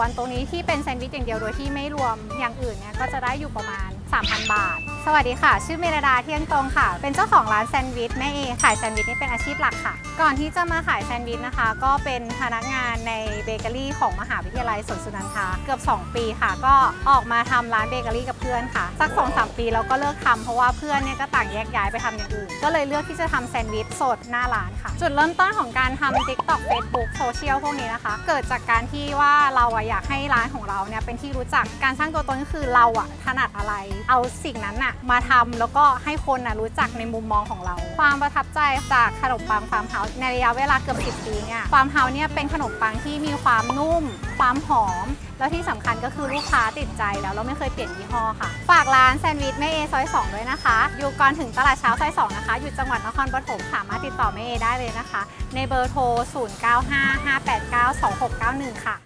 วันตรงนี้ที่เป็นแซนด์วิชอย่างเดียวโดยที่ไม่รวมอย่างอื่นเนี่ยก็จะได้อยู่ประมาณ 3,000 บาท สวัสดีค่ะ ชื่อเมรดาเที่ยงตรงค่ะ เป็นเจ้าของร้านแซนด์วิชแม่เอขายแซนด์วิชนี่เป็นอาชีพหลักค่ะ ก่อนที่จะมาขายแซนด์วิชนะคะ ก็เป็นพนักงานในเบเกอรี่ของมหาวิทยาลัยสวนสุนันทาเกือบ 2 ปีค่ะ ก็ออกมาทำร้านเบเกอรี่กับเพื่อนค่ะ สัก2-3ปีแล้วก็เลิกทำเพราะว่าเพื่อนเนี่ยก็ต่างแยกย้ายไปทำอย่างอื่น ก็เลยเลือกที่จะทำแซนด์วิชสดหน้าร้านค่ะ จุดเริ่มต้นของการทำ TikTok Facebook โซเชียลพวกนี้นะคะ เกิดจากการที่ว่าเราอะอยากให้ร้านของเราเนี่ยเป็นที่รู้จักการสร้างตัวตนก็คือเราอะถนัดอะไร เอาสิ่งนั้นอะมาทำแล้วก็ให้คนอะรู้จักในมุมมองของเรา ความประทับใจจากขนมปังฟาร์มเฮาส์ในระยะเวลาเกือบ 10 ปีเนี่ยฟาร์มเฮาส์เนี่ยเป็นขนมปังที่มีความนุ่ม ความหอม แล้วที่สำคัญก็คือลูกค้าติดใจแล้วเราไม่เคยเปลี่ยนยี่ห้อค่ะ ฝากร้านแซนด์วิชแม่เอซอย2ด้วยนะคะ อยู่ก่อนถึงตลาดเช้าซอย2นะคะ อยู่จังหวัดนครปฐมสามารถติดต่อแม่เอได้เลยนะคะ ในเบอร์โทร 0955892691 ค่ะ